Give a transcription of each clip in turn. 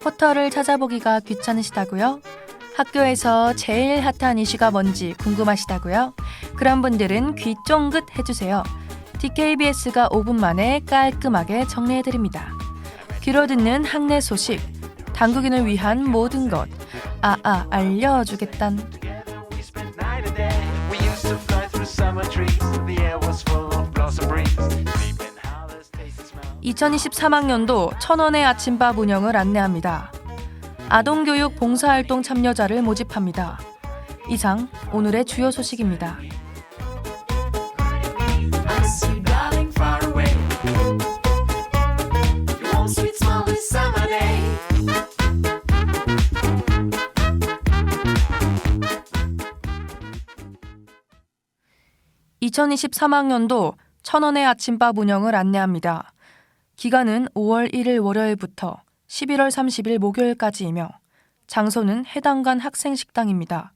포털을 찾아보기가 귀찮으시다고요? 학교에서 제일 핫한 이슈가 뭔지 궁금하시다고요? 그런 분들은 귀 쫑긋 해주세요. DKBS가 5분 만에 깔끔하게 정리해드립니다. 귀로 듣는 학내 소식, 당국인을 위한 모든 것, 아아 알려주겠단. 2023학년도 천원의 아침밥 운영을 안내합니다. 아동교육 봉사활동 참여자를 모집합니다. 이상 오늘의 주요 소식입니다. 2023학년도 천원의 아침밥 운영을 안내합니다. 기간은 5월 1일 월요일부터 11월 30일 목요일까지이며 장소는 해당관 학생 식당입니다.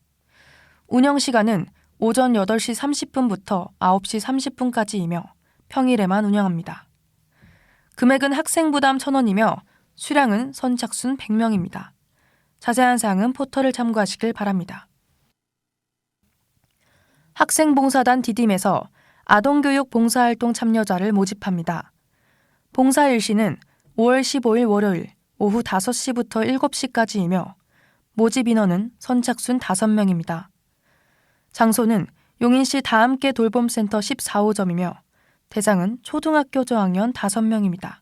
운영 시간은 오전 8시 30분부터 9시 30분까지이며 평일에만 운영합니다. 금액은 학생 부담 1,000원이며 수량은 선착순 100명입니다. 자세한 사항은 포털을 참고하시길 바랍니다. 학생봉사단 디딤에서 아동교육 봉사활동 참여자를 모집합니다. 봉사 일시는 5월 15일 월요일 오후 5시부터 7시까지이며 모집 인원은 선착순 5명입니다. 장소는 용인시 다함께 돌봄센터 14호점이며 대상은 초등학교 저학년 5명입니다.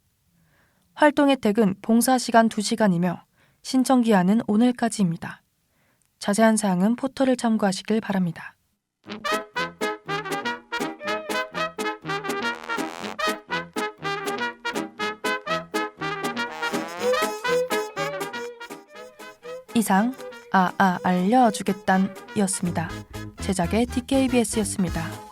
활동 혜택은 봉사 시간 2시간이며 신청 기한은 오늘까지입니다. 자세한 사항은 포털을 참고하시길 바랍니다. 이상 아아 알려주겠단이었습니다. 제작의 DKBS였습니다.